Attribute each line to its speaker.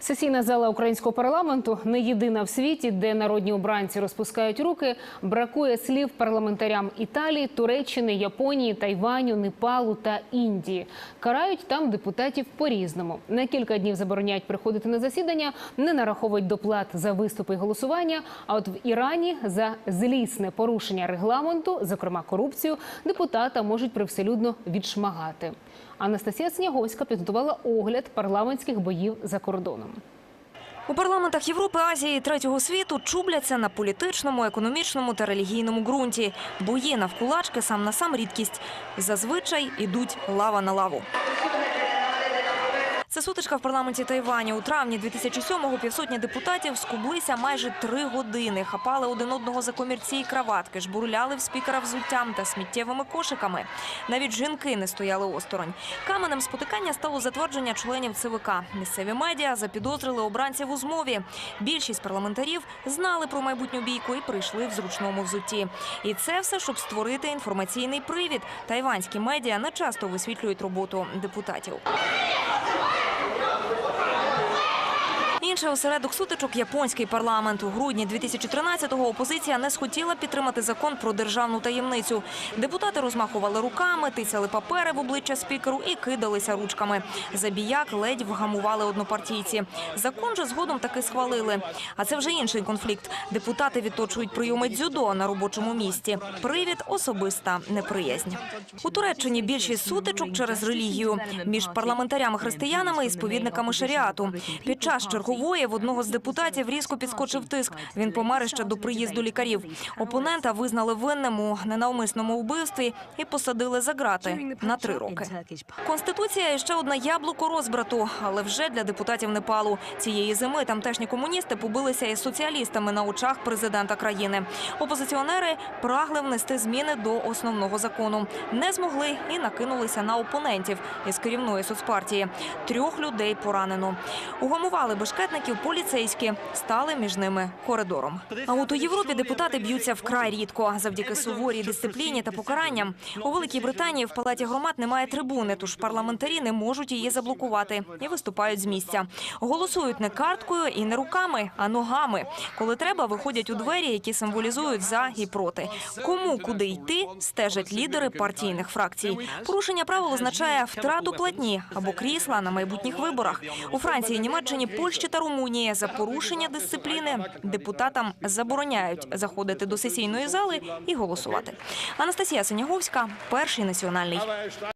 Speaker 1: Сесійна зала українського парламенту не єдина в світі, де народні обранці розпускають руки. Бракує слів парламентарям Італії, Туреччини, Японії, Тайваню, Непалу та Індії. Карають там депутатів по-різному. На кілька днів забороняють приходити на засідання, не нараховують доплат за виступи і голосування. А от в Ірані за злісне порушення регламенту, зокрема корупцію, депутата можуть привселюдно відшмагати. Анастасія Сніговська підготувала огляд парламентських боїв за кордоном.
Speaker 2: У парламентах Європи, Азії і третього світу чубляться на політичному, економічному та релігійному ґрунті. Бої навкулачки сам на сам рідкість. Зазвичай ідуть лава на лаву. Це сутичка в парламенті Тайваню. У травні 2007-го півсотні депутатів скублися майже три години, хапали один одного за комірці і краватки, жбурляли в спікера взуттям та сміттєвими кошиками. Навіть жінки не стояли осторонь. Каменем спотикання стало затвердження членів ЦВК. Місцеві медіа запідозрили обранців у змові. Більшість парламентарів знали про майбутню бійку і прийшли в зручному взутті. І це все, щоб створити інформаційний привід. Тайванські медіа не часто висвітлюють роботу депутатів. Інший осередок сутичок – японський парламент. У грудні 2013-го опозиція не схотіла підтримати закон про державну таємницю. Депутати розмахували руками, тицяли папери в обличчя спікеру і кидалися ручками. Забіяк ледь вгамували однопартійці. Закон же згодом таки схвалили. А це вже інший конфлікт. Депутати відточують прийоми дзюдо на робочому місці. Привід – особиста неприязнь. У Туреччині більшість сутичок через релігію між парламентарями-християнами і сповідниками шаріату. Під час чергової в одного з депутатів різко підскочив тиск. Він помер ще до приїзду лікарів. Опонента визнали винним у ненавмисному вбивстві і посадили за грати на три роки. Конституція ще одне яблуко розбрату, але вже для депутатів Непалу. Цієї зими тамтешні комуністи побилися із соціалістами на очах президента країни. Опозиціонери прагли внести зміни до основного закону. Не змогли і накинулися на опонентів із керівної соцпартії. Трьох людей поранено. Угамували бешкетників поліцейські, стали між ними коридором. А от у Європі депутати б'ються вкрай рідко завдяки суворій дисципліні та покаранням. У Великій Британії в палаті громад немає трибуни, тож парламентарі не можуть її заблокувати і виступають з місця. Голосують не карткою і не руками, а ногами. Коли треба, виходять у двері, які символізують за і проти. Кому куди йти, стежать лідери партійних фракцій. Порушення правил означає втрату платні або крісла на майбутніх виборах. У Франції, Німеччині, Польщі та Румунії за порушення дисципліни депутатам забороняють заходити до сесійної зали і голосувати. Анастасія Синяговська, перший національний.